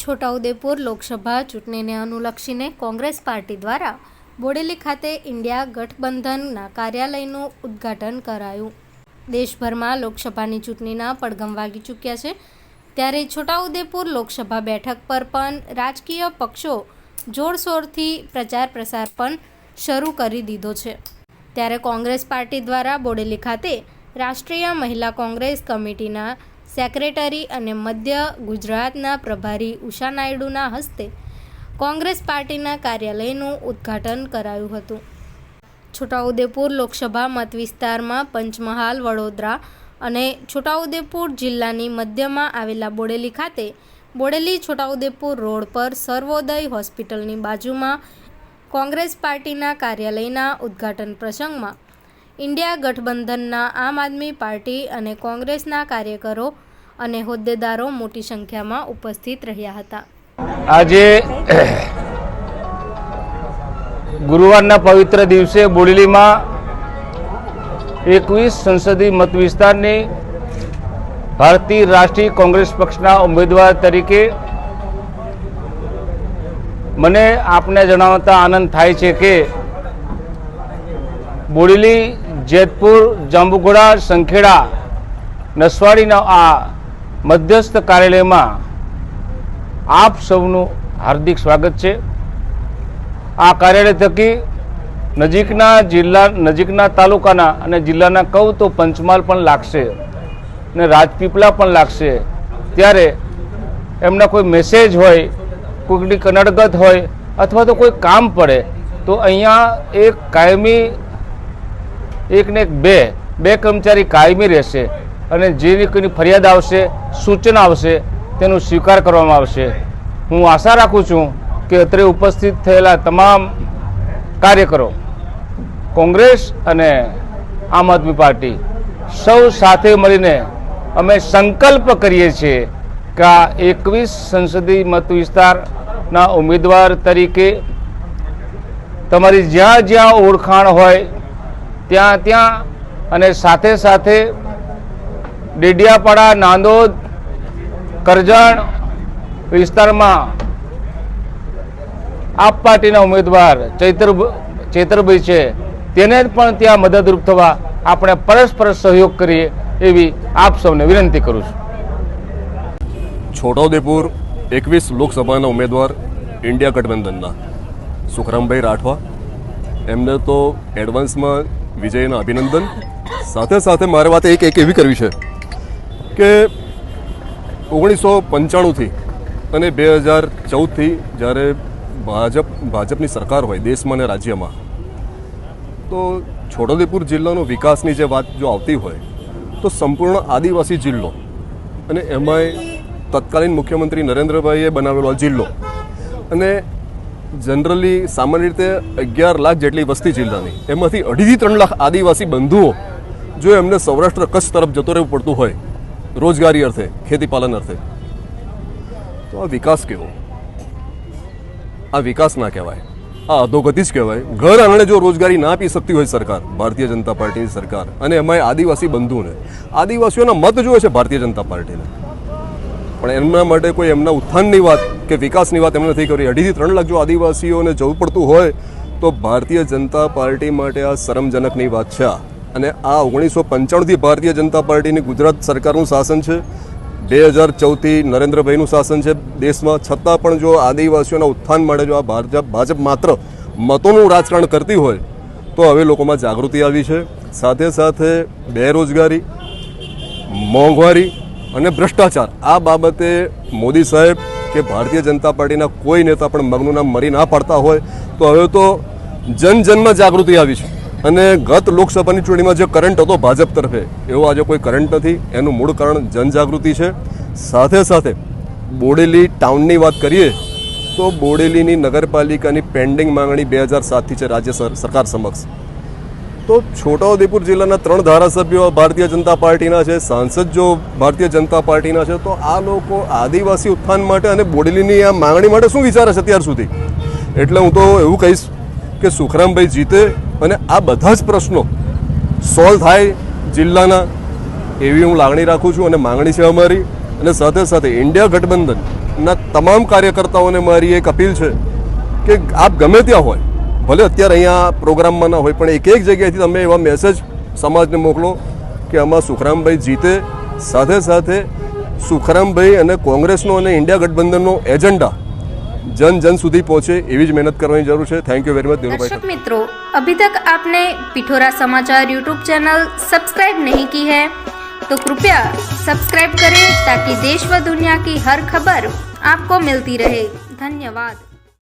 છોટાઉદેપુર લોકસભા ચૂંટણીને અનુલક્ષીને કોંગ્રેસ પાર્ટી દ્વારા બોડેલી ખાતે ઇન્ડિયા ગઠબંધનના કાર્યાલયનું ઉદ્ઘાટન કરાયું. દેશભરમાં લોકસભાની ચૂંટણીના પડઘમ વાગી ચૂક્યા છે. ત્યારે છોટાઉદેપુર લોકસભા બેઠક પર પણ રાજકીય પક્ષો જોરશોરથી પ્રચાર પ્રસાર પણ શરૂ કરી દીધો છે. ત્યારે કોંગ્રેસ પાર્ટી દ્વારા બોડેલી ખાતે રાષ્ટ્રીય મહિલા કોંગ્રેસ કમિટીના સેક્રેટરી અને મધ્ય ગુજરાતના પ્રભારી ઉષા નાયડુના હસ્તે કોંગ્રેસ પાર્ટીના કાર્યાલયનું ઉદ્ઘાટન કરાયું હતું. છોટાઉદેપુર લોકસભા મત વિસ્તારમાં પંચમહાલ, વડોદરા અને છોટાઉદેપુર જિલ્લાની મધ્યમાં આવેલા બોડેલી ખાતે બોડેલી છોટાઉદેપુર રોડ પર સર્વોદય હોસ્પિટલની બાજુમાં કોંગ્રેસ પાર્ટીના કાર્યાલયના ઉદ્ઘાટન પ્રસંગમાં ઇન્ડિયા ગઠબંધનના આમ આદમી પાર્ટી અને કોંગ્રેસના કાર્યકરો અને હોદ્દેદારો મોટી સંખ્યામાં ઉપસ્થિત રહ્યા હતા. આજે ગુરુવારના પવિત્ર દિવસે બોડેલીમાં એકવીસ સંસદીય મત વિસ્તારની ભારતીય રાષ્ટ્રીય કોંગ્રેસ પક્ષના ઉમેદવાર તરીકે મને આપને જણાવતા આનંદ થાય છે કે બોડેલી જેતપુર, જાંબુઘોડા, સંખેડા, નસવાડીના આ મધ્યસ્થ કાર્યાલયમાં આપ સૌનું હાર્દિક સ્વાગત છે. આ કાર્યાલય થકી નજીકના જિલ્લા, નજીકના તાલુકાના અને જિલ્લાના કહું તો પંચમહાલ પણ લાગશે ને રાજપીપળા પણ લાગશે. ત્યારે એમના કોઈ મેસેજ હોય કોઈની કનડગત હોય અથવા તો કોઈ કામ પડે, તો અહીંયા એક કાયમી એક ને એક બે બે કર્મચારી કાયમી રહેશે અને જેની કોઈની ફરિયાદ આવશે, સૂચના આવશે, તેનો સ્વીકાર કરવામાં આવશે. હું આશા રાખું છું કે અત્રે ઉપસ્થિત થયેલા તમામ કાર્યકરો, કોંગ્રેસ અને આમ આદમી પાર્ટી, સૌ સાથે મળીને અમે સંકલ્પ કરીએ છીએ કે આ એકવીસ સંસદીય મત વિસ્તારના ઉમેદવાર તરીકે તમારી જ્યાં જ્યાં ઓળખાણ હોય ત્યાં ત્યાં અને સાથે સાથે ડેડિયાપાડા, નાંદોદ, કરજણ વિસ્તારમાં આપ પાર્ટીના ઉમેદવાર ચૈતર ચૈતરભાઈ છે, તેને પણ ત્યાં મદદરૂપ થવા આપણે પરસ્પર સહયોગ કરીએ એવી આપ સૌને વિનંતી કરું છું. છોટાઉદેપુર એકવીસ લોકસભાના ઉમેદવાર ઇન્ડિયા ગઠબંધનના સુખરામભાઈ રાઠવા. એમને તો એડવાન્સમાં વિજયના અભિનંદન. સાથે સાથે મારે વાત એક એક એવી કરવી છે કે ઓગણીસો પંચાણુંથી અને બે હજાર ચૌદથી જ્યારે ભાજપ ભાજપની સરકાર હોય દેશમાં અને રાજ્યમાં, તો છોટાઉદેપુર જિલ્લાનો વિકાસની જે વાત જો આવતી હોય, તો સંપૂર્ણ આદિવાસી જિલ્લો અને એમાંય તત્કાલીન મુખ્યમંત્રી નરેન્દ્રભાઈએ બનાવેલો જિલ્લો અને જનરલી સામાન્ય રીતે અગિયાર લાખ જેટલી વસ્તી જિલ્લાની, એમાંથી અઢીથી ત્રણ લાખ આદિવાસી બંધુઓ, જો એમને સૌરાષ્ટ્ર કચ્છ તરફ જતો રહેવું પડતું હોય, રોજગારી અર્થે, ખેતીપાલન અર્થે. તો આ વિકાસ કેવો? આ વિકાસ ના કહેવાય. આ અધોગતિ જ કહેવાય. ઘર આંગણે જો રોજગારી ના આપી શકતી હોય સરકાર, ભારતીય જનતા પાર્ટીની સરકાર, અને એમાંય આદિવાસી બંધુને આદિવાસીઓના મત જોવે છે ભારતીય જનતા પાર્ટીને. પણ એમના માટે કોઈ એમના ઉત્થાનની વાત કે વિકાસની વાત એમને નથી કરી. અઢીથી ત્રણ લાખ જો આદિવાસીઓને જવું પડતું હોય, તો ભારતીય જનતા પાર્ટી માટે આ શરમજનકની વાત છે અને આ ઓગણીસો પંચાણુંથી ભારતીય જનતા પાર્ટીની ગુજરાત સરકારનું શાસન છે, બે હજાર ચૌદથી નરેન્દ્રભાઈનું શાસન છે. દેશમાં છતાં પણ જો આદિવાસીઓના ઉત્થાન માટે જો આ ભાજપ ભાજપ માત્ર મતોનું રાજકારણ કરતી હોય, તો હવે લોકોમાં જાગૃતિ આવી છે. સાથે સાથે બેરોજગારી, મોંઘવારી અને ભ્રષ્ટાચાર. આ બાબતે મોદી સાહેબ કે ભારતીય જનતા પાર્ટીના કોઈ નેતા પણ મગનું નામ મરી ના પાડતા હોય, તો હવે તો જન જનમાં જાગૃતિ આવી છે. અને ગત લોકસભાની ચૂંટણીમાં જે કરંટ હતો ભાજપ તરફે, એવો આજે કોઈ કરંટ નથી. એનું મૂળ કારણ જનજાગૃતિ છે. સાથે સાથે બોડેલી ટાઉનની વાત કરીએ, તો બોડેલીની નગરપાલિકાની પેન્ડિંગ માંગણી બે હજાર સાતથી છે રાજ્ય સર- સરકાર સમક્ષ. તો છોટાઉદેપુર જિલ્લાના ત્રણ ધારાસભ્યો ભારતીય જનતા પાર્ટીના છે, સાંસદ જો ભારતીય જનતા પાર્ટીના છે, તો આ લોકો આદિવાસી ઉત્થાન માટે અને બોડેલીની આ માંગણી માટે શું વિચારે છે અત્યાર સુધી? એટલે હું તો એવું કહીશ કે સુખરામભાઈ જીતે અને આ બધા જ પ્રશ્નો સોલ્વ થાય જિલ્લાના, એવી હું લાગણી રાખું છું અને માંગણી છે અમારી. અને સાથે સાથે ઇન્ડિયા ગઠબંધનના તમામ કાર્યકર્તાઓને મારી એક અપીલ છે કે આપ ગમે ત્યાં હોય ભલે અત્યારે અહીંયા પ્રોગ્રામમાં ના હોય પણ એક એક જગ્યાએથી તમે એવા મેસેજ સમાજને મોકલો કે આમાં સુખરામભાઈ જીતે સાથે સાથે સુખરામભાઈ અને કોંગ્રેસનો અને ઇન્ડિયા ગઠબંધનનો એજન્ડા જન જન સુધી પહોંચે એવી જ મહેનત કરવાની જરૂર છે thank you very much Devubhai दर्शक मित्रों अभी तक आपने पिठोरा समाचार यूट्यूब चैनल सब्सक्राइब नहीं की है तो कृपया सब्सक्राइब करें ताकि देश व दुनिया की हर खबर आपको मिलती रहे धन्यवाद